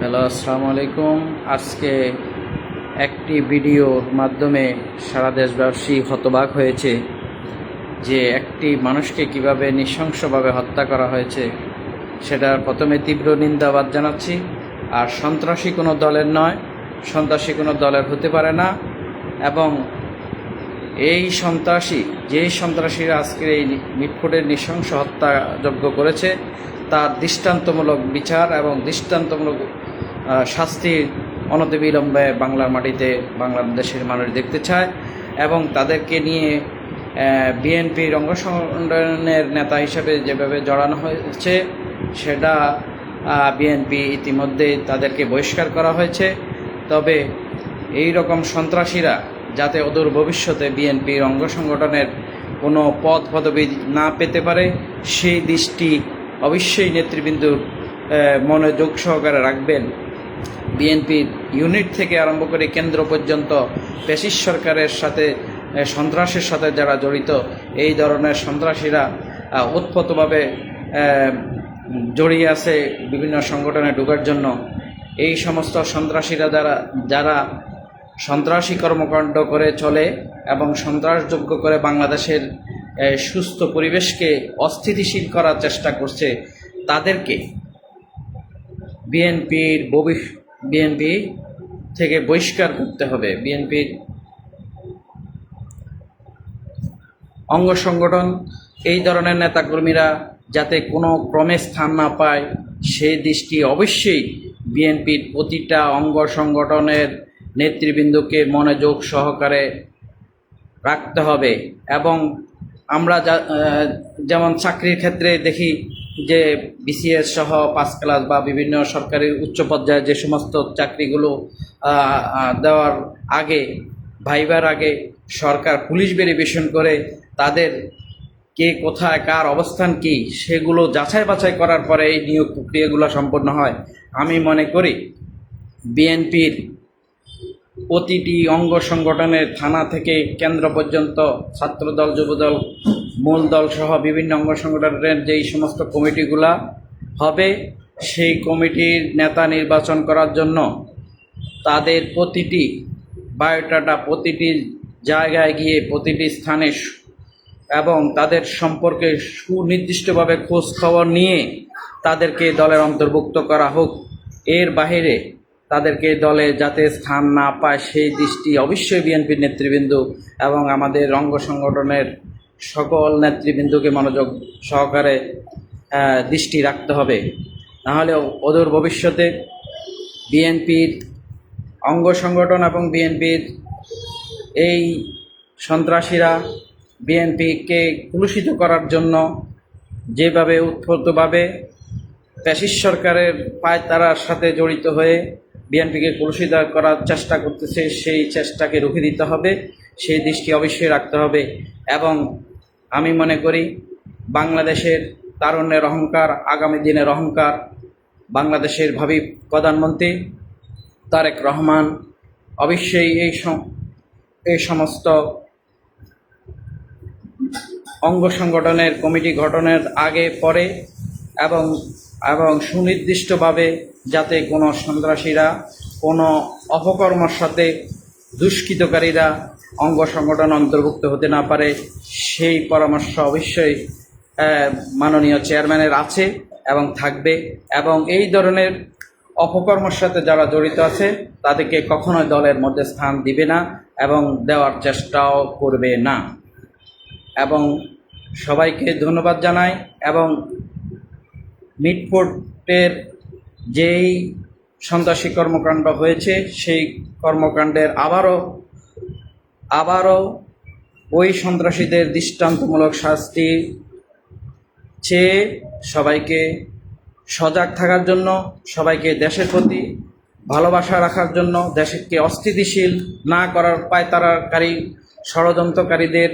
Hello, আসসালামু আলাইকুম। আজকে একটি ভিডিওর মাধ্যমে সারা দেশবাসী হতবাক হয়েছে যে একটি মানুষকে কীভাবে নৃশংসভাবে হত্যা করা হয়েছে, সেটার প্রথমে তীব্র নিন্দাবাদ জানাচ্ছি। আর সন্ত্রাসী কোনো দলের নয়, সন্ত্রাসী কোনো দলের হতে পারে না। এবং এই সন্ত্রাসী, যেই সন্ত্রাসীরা আজকের এই মিটফোটের নৃশংস হত্যাযজ্ঞ করেছে তার দৃষ্টান্তমূলক বিচার এবং দৃষ্টান্তমূলক শাস্তি অনতিবিলম্বে বাংলার মাটিতে বাংলাদেশের মানুষ দেখতে চায় এবং তাদেরকে নিয়ে বিএনপির অঙ্গ সংগঠনের নেতা হিসেবে যেভাবে জড়ানো হয়েছে, সেটা বিএনপি ইতিমধ্যে তাদেরকে বহিষ্কার করা হয়েছে। তবে এই রকম সন্ত্রাসীরা যাতে অদূর ভবিষ্যতে বিএনপির অঙ্গ সংগঠনের কোনো পদ পদবি না পেতে পারে, সেই দৃষ্টি অবশ্যই নেতৃবৃন্দুর মনোযোগ সহকারে রাখবেন। বিএনপির ইউনিট থেকে আরম্ভ করে কেন্দ্র পর্যন্ত পেশিস সরকারের সাথে সন্ত্রাসের সাথে যারা জড়িত, এই ধরনের সন্ত্রাসীরা উৎপতভাবে জড়িয়ে আছে বিভিন্ন সংগঠনে ঢোকার জন্য। এই সমস্ত সন্ত্রাসীরা যারা যারা সন্ত্রাসী কর্মকাণ্ড করে চলে এবং সন্ত্রাসযোগ্য করে বাংলাদেশের সুস্থ পরিবেশকে অস্থিতিশীল করার চেষ্টা করছে তাদেরকে। বিএনপির বিএনপি থেকে বহিষ্কার করতে হবে। বিএনপির অঙ্গ সংগঠন, এই ধরনের নেতাকর্মীরা যাতে কোনো ক্রমে স্থান না পায় সেই দৃষ্টি অবশ্যই বিএনপির প্রতিটা অঙ্গ সংগঠনের নেতৃবৃন্দকে মনোযোগ সহকারে রাখতে হবে এবং আমরা যেমন চাকরির ক্ষেত্রে দেখি যে বিসিএস সহ পাঁচ ক্লাস বা বিভিন্ন সরকারি উচ্চ পর্যায়ে যে সমস্ত চাকরিগুলো দেওয়ার আগে, ভাইবার আগে সরকার পুলিশ ভেরিফিকেশন করে তাদের কে কোথায়, কার অবস্থান কি, সেগুলো যাচাই বাছাই করার পরে এই নিয়োগ প্রক্রিয়াগুলো সম্পন্ন হয়। আমি মনে করি বিএনপির প্রতিটি অঙ্গ সংগঠনের থানা থেকে কেন্দ্র পর্যন্ত ছাত্রদল, যুবদল, মূল দল সহ বিভিন্ন অঙ্গ সংগঠনের যেই সমস্ত কমিটিগুলা হবে, সেই কমিটির নেতা নির্বাচন করার জন্য তাদের প্রতিটি বায়োডাটা প্রতিটি জায়গায় গিয়ে প্রতিটি স্থানে এবং তাদের সম্পর্কে সুনির্দিষ্টভাবে খোঁজ খবর নিয়ে তাদেরকে দলের অন্তর্ভুক্ত করা হোক। এর বাহিরে তাদেরকে দলে যাতে স্থান না পায় সেই দৃষ্টি অবশ্যই বিএনপির নেতৃবৃন্দ এবং আমাদের অঙ্গ সংগঠনের সকল নেতৃবৃন্দকে মনোযোগ সহকারে দৃষ্টি রাখতে হবে। নাহলে অদূর ভবিষ্যতে বিএনপির অঙ্গ সংগঠন এবং বিএনপির এই সন্ত্রাসীরা বিএনপিকে কুলুষিত করার জন্য যেভাবে উৎফুল্লভাবে প্যাসিস সরকারের পায়তারার সাথে জড়িত হয়ে বিএনপিকে কলুষিত করার চেষ্টা করতেছে, সেই চেষ্টাকে রুখে দিতে হবে, সেই দৃষ্টি অবশ্যই রাখতে হবে এবং আমি মনে করি বাংলাদেশের তারুণ্যের অহংকার, আগামী দিনের অহংকার, বাংলাদেশের ভাবি প্রধানমন্ত্রী তারেক রহমান অবশ্যই এই এই সমস্ত অঙ্গ সংগঠনের কমিটি গঠনের আগে, পরে এবং এবং সুনির্দিষ্টভাবে যাতে কোনো সন্ত্রাসীরা, কোনো অপকর্মর সাথে দুষ্কৃতকারীরা অঙ্গ সংগঠন অন্তর্ভুক্ত হতে না পারে, সেই পরামর্শ অবশ্যই মাননীয় চেয়ারম্যানের আছে এবং থাকবে এবং এই ধরনের অপকর্মের সাথে যারা জড়িত আছে, তাদেরকে কখনোই দলের মধ্যে স্থান দিবে না এবং দেওয়ার চেষ্টাও করবে না। এবং সবাইকে ধন্যবাদ জানাই এবং মিটফোর্টের যেই সন্ত্রাসী কর্মকাণ্ড হয়েছে, সেই কর্মকাণ্ডের আবারও আবারও ওই সন্ত্রাসীদের দৃষ্টান্তমূলক শাস্তি চেয়ে সবাইকে সজাগ থাকার জন্য, সবাইকে দেশের প্রতি ভালোবাসা রাখার জন্য, দেশকে অস্থিতিশীল না করার পায়তারাকারী ষড়যন্ত্রকারীদের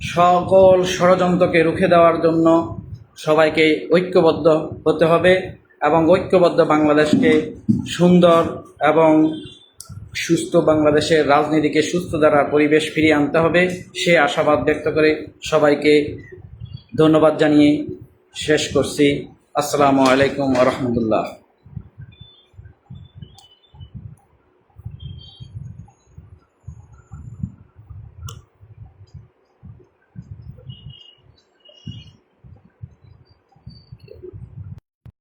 সকল ষড়যন্ত্রকে রুখে দেওয়ার জন্য সবাইকে ঐক্যবদ্ধ হতে হবে। এবং ঐক্যবদ্ধ বাংলাদেশকে সুন্দর এবং সুস্থ বাংলাদেশের রাজনীতিকে সুস্থ দ্বারা পরিবেশ ফিরিয়ে আনতে হবে, সে আশাবাদ ব্যক্ত করে সবাইকে ধন্যবাদ জানিয়ে শেষ করছি। আসসালামু আলাইকুম রহমতুল্লাহ।